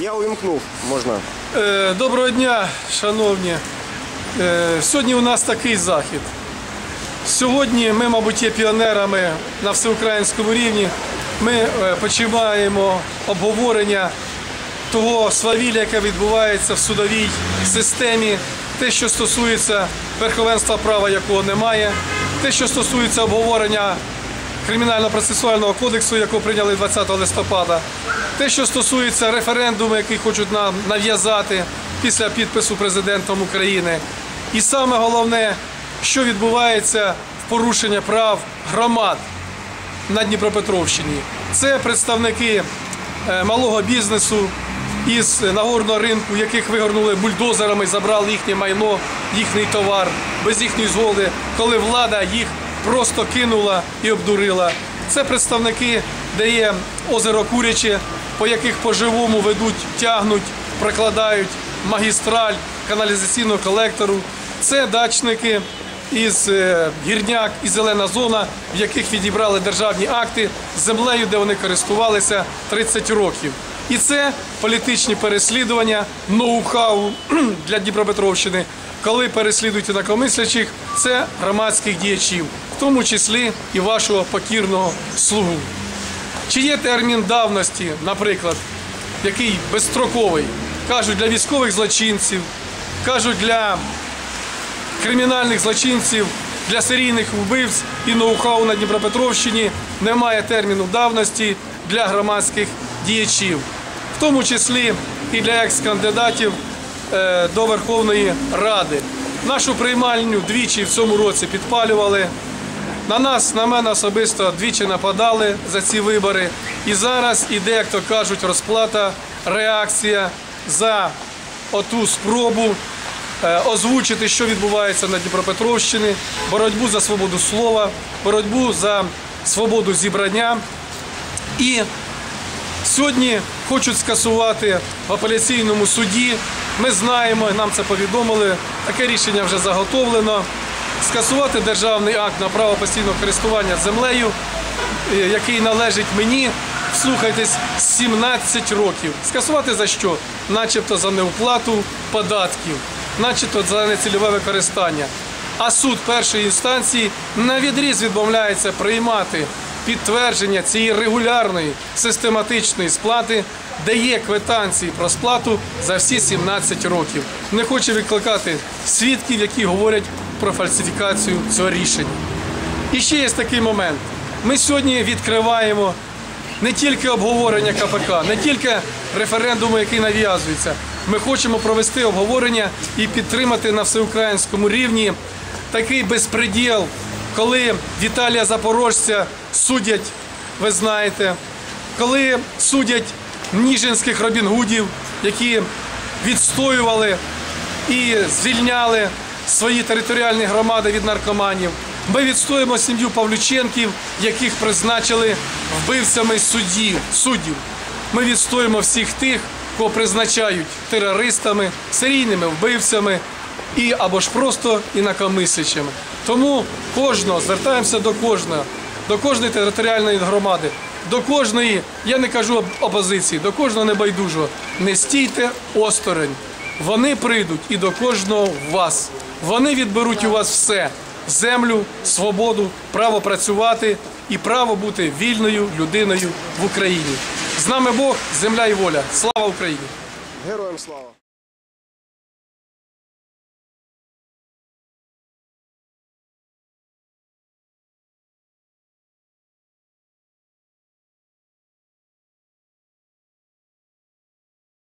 Я увімкнув, можна. Е, Доброго дня, шановні. Е, Сьогодні у нас такий захід. Сьогодні ми, мабуть, є піонерами на всеукраїнському рівні. Ми е, починаємо обговорення того свавілля, яке відбувається в судовій системі, те, що стосується верховенства права, якого немає, те, що стосується обговорення Кримінально-процесуального кодексу, якого прийняли 20 листопада, те, що стосується референдуму, який хочуть нам нав'язати після підпису президентом України. І саме головне, що відбувається в порушення прав громад на Дніпропетровщині. Це представники е, малого бізнесу із нагорного ринку, яких вигорнули бульдозерами, забрали їхнє майно, їхній товар без їхньої згоди, коли влада їх просто кинула і обдурила. Це представники, де є озеро Куряче, по яких по-живому ведуть, тягнуть, прокладають магістраль каналізаційного колектору. Це дачники із е, гірняк і зелена зона, в яких відібрали державні акти землею, де вони користувалися 30 років. І це політичні переслідування, ноу-хау для Дніпропетровщини, коли переслідують інакомислячих, це громадських діячів, в тому числі і вашого покірного слугу. Чи є термін давності, наприклад, який безстроковий, кажуть для військових злочинців, кажуть для кримінальних злочинців, для серійних вбивць і ноу-хау на Дніпропетровщині немає терміну давності для громадських діячів, в тому числі і для екс-кандидатів е, до Верховної Ради. Нашу приймальню двічі в цьому році підпалювали. На нас, на мене особисто двічі нападали за ці вибори. І зараз іде, як то кажуть, розплата, реакція за оту спробу е, озвучити, що відбувається на Дніпропетровщині, боротьбу за свободу слова, боротьбу за свободу зібрання. І Сьогодні хочуть скасувати в апеляційному суді. Ми знаємо, нам це повідомили. Таке рішення вже заготовлено. Скасувати державний акт на право постійного користування землею, е, який належить мені. Слухайтесь, 17 років. Скасувати за що? Начебто за неуплату податків, начебто за нецільове використання. А суд першої інстанції на відріз відмовляється приймати підтвердження цієї регулярної систематичної сплати, де є квитанції про сплату за всі 17 років. Не хоче викликати свідків, які говорять про фальсифікацію цього рішення. І ще є такий момент. Ми сьогодні відкриваємо не тільки обговорення КПК, не тільки референдуму, який нав'язується. Ми хочемо провести обговорення і підтримати на всеукраїнському рівні такий безпреділ, коли Віталія Запорожця судять, ви знаєте, коли судять ніжинських робінгудів, які відстоювали і звільняли свої територіальні громади від наркоманів. Ми відстоїмо сім'ю Павлюченків, яких призначили вбивцями суддів. суддів. Ми відстоїмо всіх тих, кого призначають терористами, серійними вбивцями і або ж просто інакомислячими. Тому кожного звертаємося до кожного, до кожної територіальної громади, до кожної, я не кажу опозиції, до кожного небайдужого. Не стійте осторонь. Вони прийдуть і до кожного вас. Вони відберуть у вас все: землю, свободу, право працювати і право бути вільною людиною в Україні. З нами Бог, земля і воля. Слава Україні! Героям слава!